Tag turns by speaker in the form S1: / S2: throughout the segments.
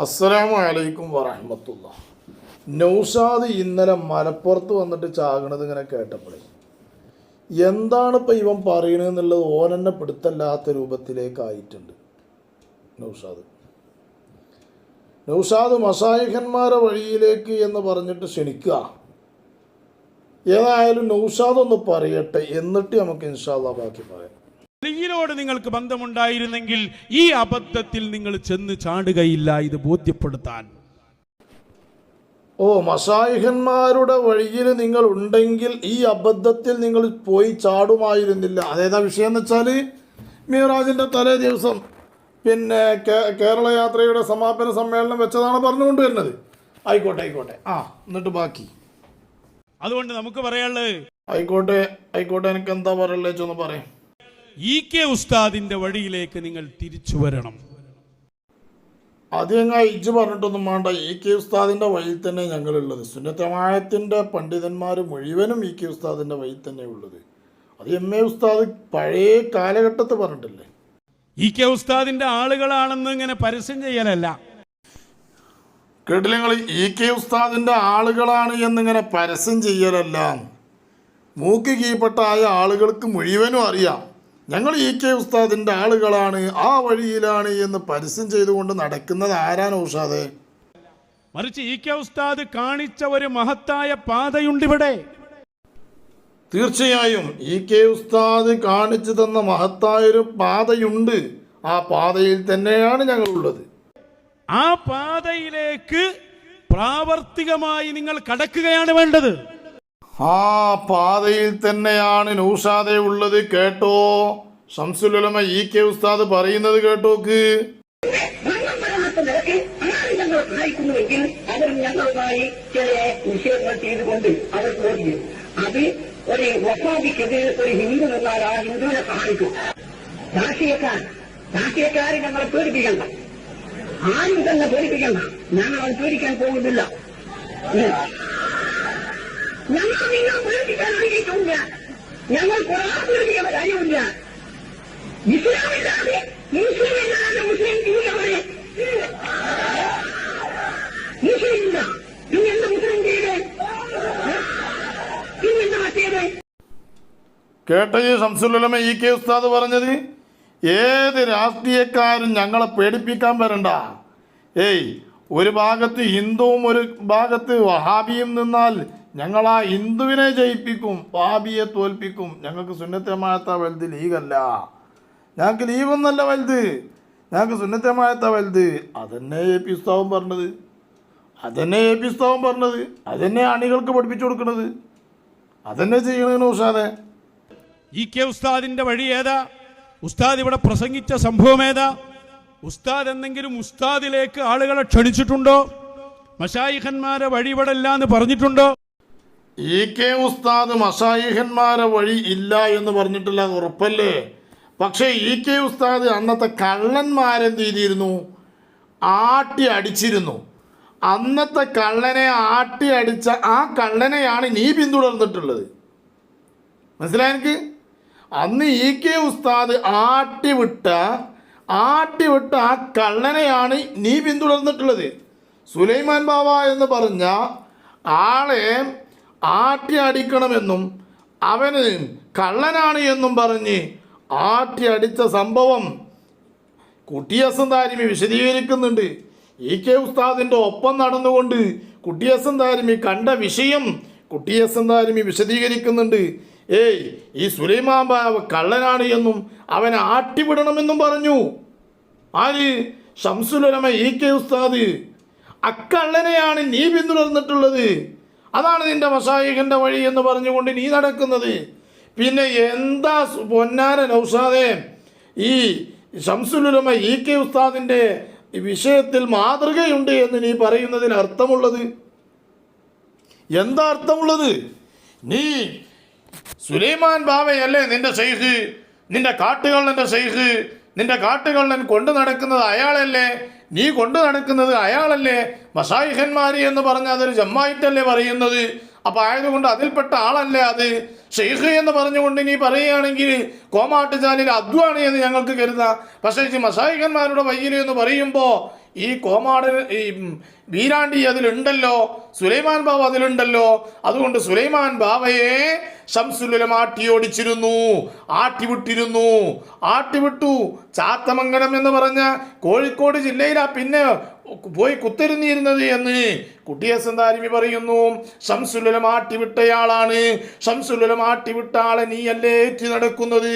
S1: അസ്സലാമു അലൈക്കും വറഹമത്തുള്ള. നൗഷാദ് ഇന്നലെ മലപ്പുറത്ത് വന്നിട്ട് ചാകണത് ഇങ്ങനെ കേട്ടപ്പോഴേ എന്താണ് ഇപ്പം ഇവൻ പറയണെന്നുള്ളത് ഓനെന്നെ പിടുത്തല്ലാത്ത രൂപത്തിലേക്കായിട്ടുണ്ട്. നൗഷാദ്. നൗഷാദ് മഷായിഖന്മാരെ വഴിയിലേക്ക് എന്ന് പറഞ്ഞിട്ട് ക്ഷണിക്കുക. ഏതായാലും നൗഷാദ് ഒന്ന് പറയട്ടെ എന്നിട്ട് നമുക്ക് ഇൻഷാദ് ബാക്കി പറയാം.
S2: അലിയിലോട് നിങ്ങൾക്ക് ബന്ധമുണ്ടായിരുന്നെങ്കിൽ ഈ അബദ്ധത്തിൽ നിങ്ങൾ ചെന്ന് ചാടുകയില്ല ഇത് ബോധ്യപ്പെടുത്താൻ.
S1: ഓ മസായിഹന്മാരുടെ വഴിയിൽ നിങ്ങൾ ഉണ്ടെങ്കിൽ ഈ അബദ്ധത്തിൽ നിങ്ങൾ പോയി ചാടുമായിരുന്നില്ല. അതേതാ വിഷയം എന്ന് വെച്ചാൽ മീറാജിന്റെ തലേ ദിവസം പിന്നെ കേരള യാത്രയുടെ സമാപന സമ്മേളനം വെച്ചതാണ് പറഞ്ഞുകൊണ്ട് വരുന്നത്. ആയിക്കോട്ടെ ആയിക്കോട്ടെ. ആ എന്നിട്ട് ബാക്കി.
S2: അതുകൊണ്ട് നമുക്ക് പറയാനുള്ളത്
S1: ആയിക്കോട്ടെ ആയിക്കോട്ടെ എനിക്ക് എന്താ പറയുള്ളത് വെച്ചൊന്ന് പറയാം.
S2: ഇ കെ ഉസ്താദിന്റെ വഴിയിലേക്ക് നിങ്ങൾ തിരിച്ചു വരണം.
S1: ആദ്യം ഇജ് പറഞ്ഞിട്ടൊന്നും വേണ്ട ഇ കെ ഉസ്താദിന്റെ വഴിയിൽ തന്നെ ഞങ്ങളുള്ളത്. സുന്നത്തമായത്തിന്റെ പണ്ഡിതന്മാർ മുഴുവനും ഇ കെ ഉസ്താദിന്റെ വഴി തന്നെ ഉള്ളത്. അത് എം എ ഉസ്താദ് പഴയ കാലഘട്ടത്ത് പറഞ്ഞിട്ടില്ലേ?
S2: ഇ കെ ഉസ്താദിന്റെ ആളുകളാണെന്ന് ഇങ്ങനെ പരസ്യം ചെയ്യലല്ല.
S1: കേട്ടില്ല നിങ്ങൾ ഇ കെ ഉസ്താദിന്റെ ആളുകളാണ് എന്നിങ്ങനെ പരസ്യം ചെയ്യലല്ല. മൂക്ക് കീഴ്പ്പെട്ടായ ആളുകൾക്ക് മുഴുവനും അറിയാം. ഞങ്ങൾ ഇ കെ ഉസ്താദിന്റെ ആളുകളാണ് ആ വഴിയിലാണ് എന്ന് പരസ്യം ചെയ്തുകൊണ്ട് നടക്കുന്നത് ആരാണ് ഉഷാദ്
S2: മറിച്ച് ഇ കെ ഉസ്താദ് കാണിച്ച ഒരു മഹത്തായ പാതയുണ്ട് ഇവിടെ.
S1: തീർച്ചയായും ഇ കെ ഉസ്താദ് കാണിച്ചു തന്ന മഹത്തായൊരു പാതയുണ്ട്. ആ പാതയിൽ തന്നെയാണ് ഞങ്ങളുള്ളത്.
S2: ആ പാതയിലേക്ക് പ്രാവർത്തികമായി നിങ്ങൾ കടക്കുകയാണ് വേണ്ടത്.
S1: ആ പാതയിൽ തന്നെയാണ് നൗഷാദെ ഉള്ളത് കേട്ടോ ഷംസുലുലമ ഇ കെ ഉസ്താദ് പറയുന്നത് കേട്ടോക്ക്
S3: അവർ അവർ പോയി ഒരു ഒരു ഞങ്ങളെ ആരും തന്നെ പേടിപ്പിക്കണ്ട ഞാൻ അവൻ പേടിക്കാൻ പോകുന്നില്ല. ഞങ്ങൾ നിങ്ങൾ പേടിപ്പിക്കാൻ ആഗ്രഹിക്കുന്നില്ല ഞങ്ങൾ കുറാൻ പേടിപ്പിക്കേണ്ട കാര്യമില്ല ഇസ്ലാമില്ലാതെ മുസ്ലിമില്ലാതെ മുസ്ലിം ജീവിതവരെ മുസ്ലിം ഇല്ല. പിന്നെന്ത് മുസ്ലിം ചെയ്ത്? പിന്നെന്ത് മറ്റേത്
S1: കേട്ട ഈ ശംസുലമ ഇ കെ ഉസ്താദ് പറഞ്ഞത് ഏത് രാഷ്ട്രീയക്കാരും ഞങ്ങളെ പേടിപ്പിക്കാൻ വരണ്ട. ഏയ് ഒരു ഭാഗത്ത് ഹിന്ദുവും ഒരു ഭാഗത്ത് വഹാബിയും നിന്നാൽ ഞങ്ങൾ ആ ഹിന്ദുവിനെ ജയിപ്പിക്കും പാപിയെ തോൽപ്പിക്കും. ഞങ്ങൾക്ക് സുന്നത്തമായത്ത വലുത് ലീഗല്ല. ഞങ്ങൾക്ക് ലീഗൊന്നല്ല വലുത്. ഞങ്ങൾക്ക് സുന്നത്തമായത്ത വലുത്. അതന്നെ എ പി ഉസ്താവും പറഞ്ഞത്. അതന്നെ എ പി ഉസ്താവും പറഞ്ഞത്. അതന്നെ അണികൾക്ക് പഠിപ്പിച്ചു കൊടുക്കുന്നത്. അതന്നെ ചെയ്യണതിന് ഉഷാദെ
S2: ഇ കെ ഉസ്താദിന്റെ വഴി ഏതാ? ഉസ്താദ് ഇവിടെ പ്രസംഗിച്ച സംഭവം ഏതാ? ഉസ്താദ് എന്തെങ്കിലും ഉസ്താദിലേക്ക് ആളുകളെ ക്ഷണിച്ചിട്ടുണ്ടോ? മഷായിഖന്മാരെ വഴി ഇവിടെ എന്ന് പറഞ്ഞിട്ടുണ്ടോ?
S1: ഇ കെ ഉസ്താദ് മഷായിഹന്മാരെ വഴി ഇല്ല എന്ന് പറഞ്ഞിട്ടില്ല അത് ഉറപ്പല്ലേ? പക്ഷേ ഇ കെ ഉസ്താദ് അന്നത്തെ കള്ളന്മാരെന്ത് ചെയ്തിരുന്നു? ആട്ടി അടിച്ചിരുന്നു. അന്നത്തെ കള്ളനെ ആട്ടി അടിച്ച ആ കള്ളനെയാണ് നീ പിന്തുടർന്നിട്ടുള്ളത്. മനസ്സിലായ എനിക്ക്? അന്ന് ഇ കെ ഉസ്താദ് ആട്ടിവിട്ട ആട്ടിവിട്ട ആ കള്ളനെയാണ് നീ പിന്തുടർന്നിട്ടുള്ളത്. സുലൈമാൻ ബാബ എന്ന് പറഞ്ഞ ആളെ ആട്ടി അടിക്കണമെന്നും അവന് കള്ളനാണ് എന്നും പറഞ്ഞ് ആട്ടി അടിച്ച സംഭവം കുട്ടിയസം താരിമി വിശദീകരിക്കുന്നുണ്ട്. ഇ കെ ഉസ്താദിന്റെ ഒപ്പം നടന്നുകൊണ്ട് കുട്ടിയസം താരിമി കണ്ട വിഷയം കുട്ടിയസം താരിമി വിശദീകരിക്കുന്നുണ്ട്. ഏയ് ഈ സുലൈമാൻ ബാബ കള്ളനാണ് എന്നും അവനെ ആട്ടിവിടണമെന്നും പറഞ്ഞു. ആര്? ഷംസുലമ ഇ കെ ഉസ്താദ്. അക്കള്ളനെയാണ് നീ പിന്തുടർന്നിട്ടുള്ളത്. അതാണ് നിന്റെ മഷായിഖന്റെ വഴി എന്ന് പറഞ്ഞുകൊണ്ട് നീ നടക്കുന്നത്. പിന്നെ എന്താ പൊന്നാര നൗസാദെ ഈ ശംസുലുലമ ഇ കെ ഉസ്താദിന്റെ വിഷയത്തിൽ മാതൃകയുണ്ട് എന്ന് നീ പറയുന്നതിന് അർത്ഥമുള്ളത്? എന്താ അർത്ഥമുള്ളത്? നീ സുലൈമാൻ ബാബയല്ലേ നിന്റെ സൈഹ് നിന്റെ കാട്ടുകള്ളന്റെ സൈഹ് നിന്റെ കാട്ടുകള്ളൻ കൊണ്ടു നടക്കുന്നത് അയാളല്ലേ? നീ കൊണ്ടു നടക്കുന്നത് അയാളല്ലേ? മഷായിഖന്മാര് എന്ന് പറഞ്ഞ അതൊരു ജമ്മായിട്ടല്ലേ പറയുന്നത്? അപ്പം ആയതുകൊണ്ട് അതിൽപ്പെട്ട ആളല്ലേ അത്? ഷെയ്ഖ് എന്ന് പറഞ്ഞുകൊണ്ട് നീ പറയുകയാണെങ്കിൽ കോമാട്ടുചാലിൽ അധ്വാണി എന്ന് ഞങ്ങൾക്ക് കരുതാം. പക്ഷേ ഈ മസാഹിഖന്മാരുടെ വയ്യിൽ എന്ന് പറയുമ്പോൾ ഈ കോമാട് ഈ വീരാണ്ടി അതിലുണ്ടല്ലോ സുലൈമാൻ ബാബ അതിലുണ്ടല്ലോ. അതുകൊണ്ട് സുലൈമാൻ ബാവയെ ശംസുലുലം ആട്ടി ഓടിച്ചിരുന്നു ആട്ടിവിട്ടിരുന്നു ആട്ടിവിട്ടു ചാത്തമംഗലം എന്ന് പറഞ്ഞ കോഴിക്കോട് ജില്ലയിലാ. പിന്നെ പോയി കുത്തിരുന്നിരുന്നത് എന്ന് കുട്ടിയെ സന്താരിമി പറയുന്നു. ശംസുലുലം ആട്ടിവിട്ടയാളാണ്. ശംസുലുലം ആട്ടിവിട്ട ആളെ നീയല്ലേ ഏറ്റി നടക്കുന്നത്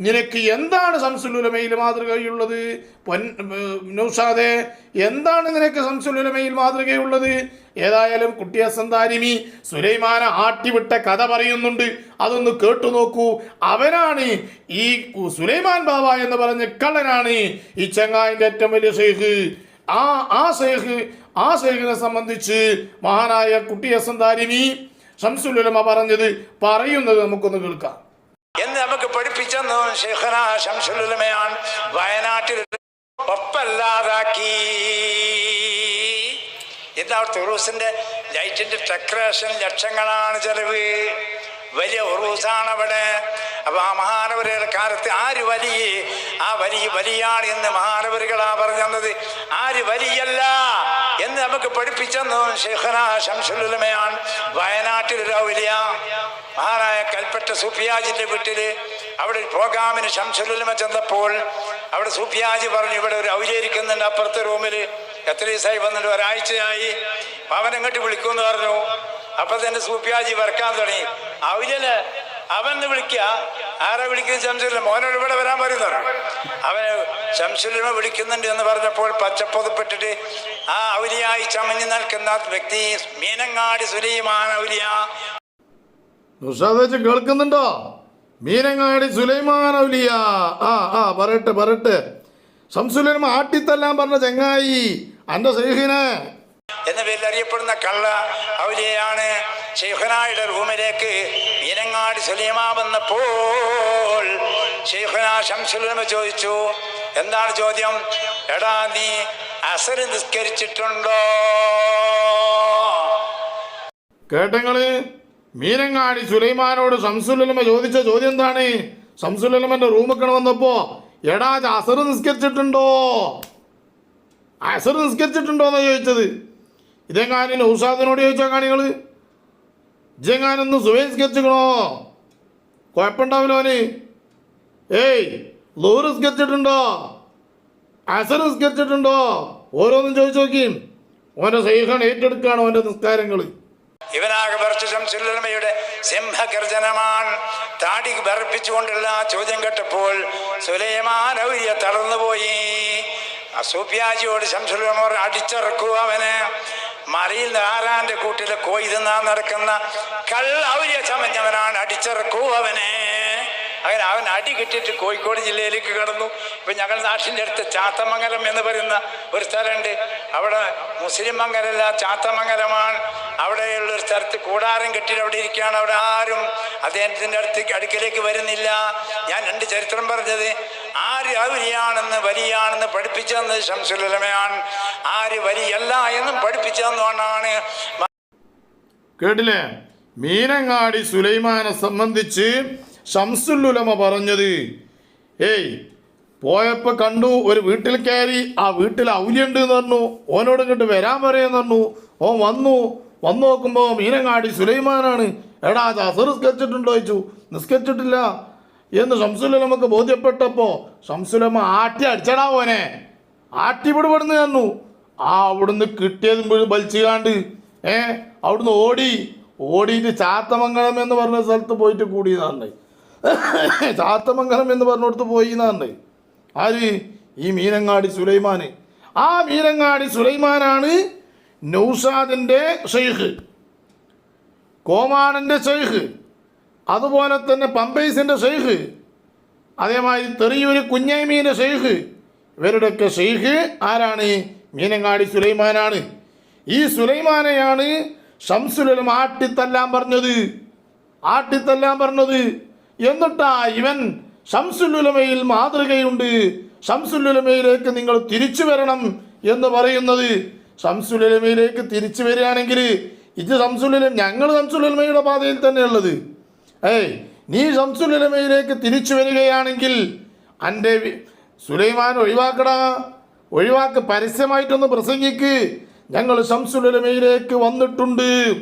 S1: നിനക്ക് എന്താണ് ശംസുലുലമയിൽ മാതൃകയുള്ളത്? പൊൻ നൗഷാദെ എന്താണ് നിനക്ക് ശംസുലുലമയിൽ മാതൃകയുള്ളത്? ഏതായാലും കുട്ടിയ സന്താരിമി സുലൈമാന ആട്ടിവിട്ട കഥ പറയുന്നുണ്ട്. അതൊന്ന് കേട്ടു നോക്കൂ. അവനാണ് ഈ സുലൈമാൻ ബാബ എന്ന് പറഞ്ഞ കള്ളനാണ് ഈ ചെങ്ങായിന്റെ ഏറ്റവും വലിയ ഷെയ്ഖ് ആ ആ ഷെയ്ഖ് ആ ഷെയ്ഖിനെ സംബന്ധിച്ച് മഹാനായ കുട്ടിയസൻ താരിമി ഷംസുലുലമ പറഞ്ഞത് പറയുന്നത് നമുക്കൊന്ന് കേൾക്കാം.
S4: എന്ന് നമുക്ക് പഠിപ്പിച്ചെന്ന് ഷെയ്ഖന ശംസുലുലമയാണ് വയനാട്ടിൽ ഒപ്പല്ലാതാക്കി. എന്താ തുറൂസിന്റെ ലൈറ്റിന്റെ ഡെക്കറേഷൻ ലക്ഷങ്ങളാണ് ചെലവ്. വലിയ ഉറൂസാണ് അവിടെ അപ്പൊ ആ മഹാനവരുടെ കാലത്ത് ആര് വലിയ ആ വലിയ വലിയാണ് എന്ന് മഹാനവരുകളാ പറഞ്ഞത് ആര് വലിയല്ല എന്ന് നമുക്ക് പഠിപ്പിച്ചെന്നു ഷെയ്ഖന ശംസുലുലമയാണ്. വയനാട്ടിൽ ഒരു ഔലിയ മഹാനായ കൽപ്പറ്റ സുഫിയാജിന്റെ വീട്ടിൽ അവിടെ പ്രോഗ്രാമിന് ശംസുലുലമ ചെന്നപ്പോൾ അവിടെ സൂഫിയാജി പറഞ്ഞു ഇവിടെ ഒരു ഔലിയിരിക്കുന്നുണ്ട് അപ്പുറത്തെ റൂമിൽ എത്ര ദിവസമായി വന്നിട്ട് ഒരാഴ്ചയായി. അവൻ എങ്ങോട്ട് വിളിക്കുമെന്ന് പറഞ്ഞു. അപ്പൊ തന്നെ സൂഫിയാജി വരക്കാൻ തുടങ്ങി. ഔലിയന് അവന്ന് വിളിക്കുക. ആരെ വിളിക്കുന്ന ശംസുലിമ മോനോട് ഇവിടെ വരാൻ പറയുന്നു. അവന് ശംസുലിനെ വിളിക്കുന്നുണ്ട് എന്ന് പറഞ്ഞപ്പോൾ പച്ചപ്പൊതുപ്പെട്ടിട്ട് ആ ഔലിയായി ചമഞ്ഞു നിൽക്കുന്ന വ്യക്തി മീനങ്ങാടി സുലൈമാൻ ഔലിയ.
S1: ഉഷാദേച്ച് കേൾക്കുന്നുണ്ടോ? മീനങ്ങാടി സുലൈമാൻ ഔലിയ. ആ ആ പറയട്ടെ പറയട്ടെ. ശംസുലമ ആട്ടിത്തല്ലാൻ പറഞ്ഞ ചെങ്ങായി. അന്റെ ഷെയ്ഖിനെ
S4: എന്ന പേരിൽ അറിയപ്പെടുന്ന കള്ള ഔലിയയാണ് ഷെയ്ഖനായുടെ റൂമിലേക്ക് മീനങ്ങാടി സലീമാ വന്നപ്പോൾ ഷെയ്ഖന ശംസുലമ ചോദിച്ചു എന്താണ് ചോദ്യം? എടാ നീ അസർ നിസ്കരിച്ചിട്ടുണ്ടോ?
S1: കേട്ടങ്ങൾ മീനങ്ങാടി സുലൈമാനോട് ശംസുലമ ചോദിച്ച ചോദ്യം എന്താണ്? ശംസുലമന്റെ റൂമൊക്കെ വന്നപ്പോ എടാ അസർ നിസ്കരിച്ചിട്ടുണ്ടോ? അസർ നിസ്കരിച്ചിട്ടുണ്ടോ എന്നാ ചോദിച്ചത്? ഇതെങ്ങാനും നൗഷാദിനോട് ചോദിച്ചാൽ കാണികൾ ഇജെങ്ങാനൊന്ന് സുവേ നിസ്കരിച്ചിക്കണോ കുഴപ്പമുണ്ടാവില്ല ഓന് ഏയ് ലോറ് സ്കെച്ചിട്ടുണ്ടോ അസർ സ്കെച്ചിട്ടുണ്ടോ ഓരോന്നും ചോദിച്ചു നോക്കി ഓന്റെ സൈഹാണ് ഏറ്റെടുക്കുകയാണ് ഓന്റെ നിസ്കാരങ്ങൾ
S4: ഇവനാകെ ബർച്ച് ശംസുല്ലമയുടെ സിംഹഗർജനമാണ്. താടി ബർപ്പിച്ചുകൊണ്ടുള്ള ചോദ്യം കേട്ടപ്പോൾ സുലൈമാൻ ഔര്യ തളർന്നുപോയി. അസൂപ്യാജിയോട് ശംസുല്ലമോർ അടിച്ചിറക്കൂ അവന്. മറിയിൽ ആരാന്റെ കൂട്ടിൽ കോയി നടക്കുന്ന കള്ളൗര്യ ചമഞ്ഞവനാണ് അടിച്ചിറക്കൂ അവനെ. അങ്ങനെ അവൻ അടി കിട്ടിയിട്ട് കോഴിക്കോട് ജില്ലയിലേക്ക് കടന്നു. ഇപ്പൊ ഞങ്ങൾ നാട്ടിന്റെ അടുത്ത് ചാത്തമംഗലം എന്ന് പറയുന്ന ഒരു സ്ഥലമുണ്ട്. അവിടെ മുസ്ലിം മംഗലല്ല ചാത്തമംഗലമാണ്. അവിടെയുള്ള ഒരു സ്ഥലത്ത് കൂടാരം കെട്ടിയിട്ട് അവിടെ ഇരിക്കുകയാണ്. അവിടെ ആരും അദ്ദേഹത്തിന്റെ അടുത്ത് അടുക്കലേക്ക് വരുന്നില്ല. ഞാൻ രണ്ട് ചരിത്രം പറഞ്ഞത്. ആര് അവരിയാണെന്ന് വലിയാണെന്ന് പഠിപ്പിച്ചെന്ന് ശംസുലമയാണ് ആര് വലിയല്ല എന്നും പഠിപ്പിച്ചു തന്നുകൊണ്ടാണ്
S1: കേട്ടില്ലേ? മീനങ്ങാടി സുലൈമാനെ സംബന്ധിച്ച് ഷംസുല്ലുലമ പറഞ്ഞത് ഏയ് പോയപ്പോ കണ്ടു ഒരു വീട്ടിൽ കയറി ആ വീട്ടിൽ ഔലിയുണ്ട് എന്ന് പറഞ്ഞു. ഓനോട് ഇങ്ങോട്ട് വരാൻ പറയുമെന്ന് പറഞ്ഞു. ഓൻ വന്നു. വന്നു നോക്കുമ്പോൾ മീനങ്ങാടി സുലൈമാനാണ്. എടാ അസർ നിസ്കരിച്ചിട്ടുണ്ടോ ചോദിച്ചു. നിസ്കരിച്ചിട്ടില്ല. എന്ന് ഷംസുലമക്ക് ബോധ്യപ്പെട്ടപ്പോൾ ഷംസുലമ ആട്ടി അടിച്ചടാ ഓനെ ആട്ടി പിടിപെടുന്നു തന്നു. ആ അവിടുന്ന് കിട്ടിയതും വലിച്ചുകാണ്ട് ഏ അവിടുന്ന് ഓടി ഓടിയിട്ട് ചാത്തമംഗലം എന്ന് പറഞ്ഞ സ്ഥലത്ത് പോയിട്ട് കൂടിയതാണ് ചാത്തമംഗലം എന്ന് പറഞ്ഞിടത്ത് പോയി എന്നാണ് ആര്? ഈ മീനങ്ങാടി സുലൈമാന്. ആ മീനങ്ങാടി സുലൈമാനാണ് നൗസാദിന്റെ ഷെയ്ഖ് കോമാണന്റെ ഷെയ്ഖ് അതുപോലെ തന്നെ പമ്പൈസിന്റെ ഷെയ്ഖ് അതേമാതിരി തെറിയൂര് കുഞ്ഞൈമീന്റെ ഷെയ്ഖ് ഇവരുടെയൊക്കെ ഷെയ്ഖ് ആരാണ്? മീനങ്ങാടി സുലൈമാനാണ്. ഈ സുലൈമാനെയാണ് ഷംസുലും ആട്ടിത്തല്ലാൻ പറഞ്ഞത്. ആട്ടിത്തല്ലാൻ പറഞ്ഞത്. എന്നിട്ടാ ഇവൻ ഷംസുലുലമയിൽ മാതൃകയുണ്ട്. ഷംസുലുലമയിലേക്ക് നിങ്ങൾ തിരിച്ചു വരണം എന്ന് പറയുന്നത്. ഷംസുലുലമയിലേക്ക് തിരിച്ചു വരികയാണെങ്കിൽ ഇത് ഷംസുലുലം ഞങ്ങൾ ഷംസുലുലമയുടെ പാതയിൽ തന്നെയുള്ളത്. ഏയ് നീ ഷംസുലുലമയിലേക്ക് തിരിച്ചു വരികയാണെങ്കിൽ എന്റെ സുലൈമാൻ ഒഴിവാക്കടാ. ഒഴിവാക്ക് പരസ്യമായിട്ടൊന്ന് പ്രസംഗിക്ക്. ഞങ്ങൾ ശംസുലമയിലേക്ക് വന്നിട്ടുണ്ട്.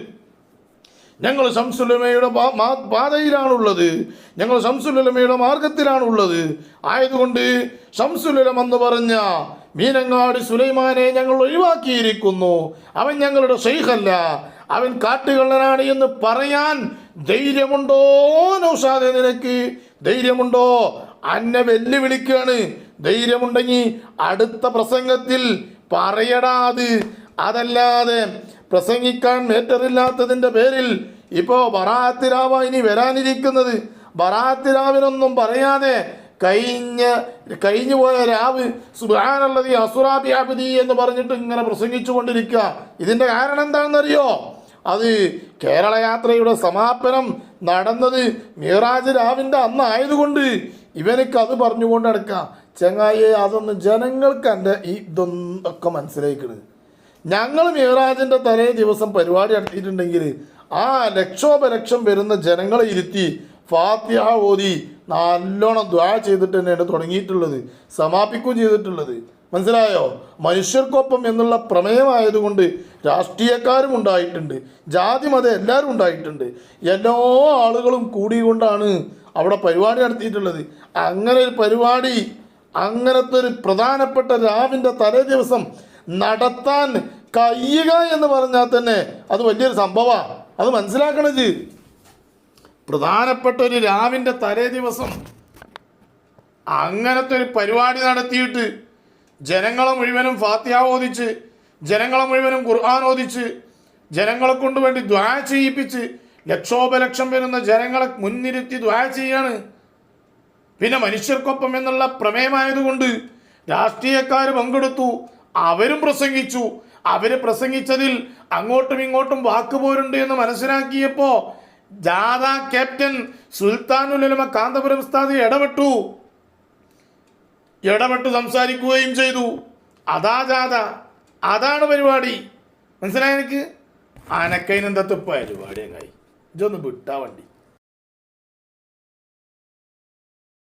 S1: ഞങ്ങൾ ശംസുലമയുടെ പാ- പാതയിലാണുള്ളത്. ഞങ്ങൾ ശംസുലമയുടെ മാർഗത്തിലാണുള്ളത്. ആയതുകൊണ്ട് ശംസുലം എന്ന് പറഞ്ഞ മീനങ്ങാട് സുലൈമാനെ ഞങ്ങൾ ഒഴിവാക്കിയിരിക്കുന്നു. അവൻ ഞങ്ങളുടെ ഷെയ്ഖല്ല അവൻ കാട്ടുകള്ളനാണ് എന്ന് പറയാൻ ധൈര്യമുണ്ടോ? നൗഷാദെ നിനക്ക് ധൈര്യമുണ്ടോ? അന്നെ വെല്ലുവിളിക്കുകയാണ് ധൈര്യമുണ്ടെങ്കിൽ അടുത്ത പ്രസംഗത്തിൽ പറയടാ അത് അതല്ലാതെ പ്രസംഗിക്കാൻ മേറ്ററില്ലാത്തതിന്റെ പേരിൽ ഇപ്പോൾ ബറാത്തിരാവ ഇനി വരാനിരിക്കുന്നത്. ബറാത്തിരാവിനൊന്നും പറയാതെ കഴിഞ്ഞ കഴിഞ്ഞു പോയ രാവ് സുബാനുള്ളത് അസുറാബിയാബിദി എന്ന് പറഞ്ഞിട്ട് ഇങ്ങനെ പ്രസംഗിച്ചു കൊണ്ടിരിക്കുക ഇതിന്റെ കാരണം എന്താണെന്നറിയോ? അത് കേരളയാത്രയുടെ സമാപനം നടന്നത് മീറാജ് രാവിന്റെ അന്നായതുകൊണ്ട്. ഇവനക്ക് അത് പറഞ്ഞുകൊണ്ട് നടക്കാം. ചെങ്ങായെ അതൊന്ന് ജനങ്ങൾക്ക് എന്റെ ഈ ഇതൊക്കെ മനസ്സിലാക്കണത് ഞങ്ങൾ മീറാജിന്റെ തലേ ദിവസം പരിപാടി നടത്തിയിട്ടുണ്ടെങ്കിൽ ആ ലക്ഷോപലക്ഷം വരുന്ന ജനങ്ങളെ ഇരുത്തി ഫാത്തിഹ ഓതി നല്ലോണം ദ്വാ ചെയ്തിട്ട് തന്നെയാണ് തുടങ്ങിയിട്ടുള്ളത്. സമാപിക്കുകയും ചെയ്തിട്ടുള്ളത്. മനസ്സിലായോ? മനുഷ്യർക്കൊപ്പം എന്നുള്ള പ്രമേയമായതുകൊണ്ട് രാഷ്ട്രീയക്കാരും ഉണ്ടായിട്ടുണ്ട്. ജാതി മതം എല്ലാവരും ഉണ്ടായിട്ടുണ്ട്. എല്ലാ ആളുകളും കൂടിക്കൊണ്ടാണ് അവിടെ പരിപാടി നടത്തിയിട്ടുള്ളത്. അങ്ങനെ ഒരു പരിപാടി അങ്ങനത്തെ ഒരു പ്രധാനപ്പെട്ട രാവിന്റെ തലേ ദിവസം നടത്താൻ കഴിയുക എന്ന് പറഞ്ഞാൽ തന്നെ അത് വലിയൊരു സംഭവമാണ് അത് മനസ്സിലാക്കണത്. പ്രധാനപ്പെട്ട ഒരു രാവിന്റെ തലേ ദിവസം അങ്ങനത്തെ ഒരു പരിപാടി നടത്തിയിട്ട് ജനങ്ങളെ മുഴുവനും ഫാത്തിഹ ഓദിച്ച് ജനങ്ങളെ മുഴുവനും ഖുർആൻ ഓദിച്ച് ജനങ്ങളെ കൊണ്ട് വേണ്ടി ദ്വാ ചെയ്യിപ്പിച്ച് ലക്ഷോപലക്ഷം വരുന്ന ജനങ്ങളെ മുൻനിരുത്തി ദ്വാ ചെയ്യാണ്. പിന്നെ മനുഷ്യർക്കൊപ്പം എന്നുള്ള പ്രമേയമായതുകൊണ്ട് രാഷ്ട്രീയക്കാർ പങ്കെടുത്തു അവരും പ്രസംഗിച്ചു. അവർ പ്രസംഗിച്ചതിൽ അങ്ങോട്ടും ഇങ്ങോട്ടും വാക്കുപോരുണ്ട് എന്ന് മനസ്സിലാക്കിയപ്പോ ജാഥ ക്യാപ്റ്റൻ സുൽത്താനുലമ കാന്തപുരം സ്ഥാതി ഇടപെട്ടു. ഇടപെട്ട് സംസാരിക്കുകയും ചെയ്തു. അതാ ജാഥ. അതാണ് പരിപാടി. മനസ്സിലായ എനിക്ക്? ആനക്കൈനെന്തത്തെ പരിപാടി അങ്ങായി ഇതൊന്ന് വിട്ടാ വണ്ടി.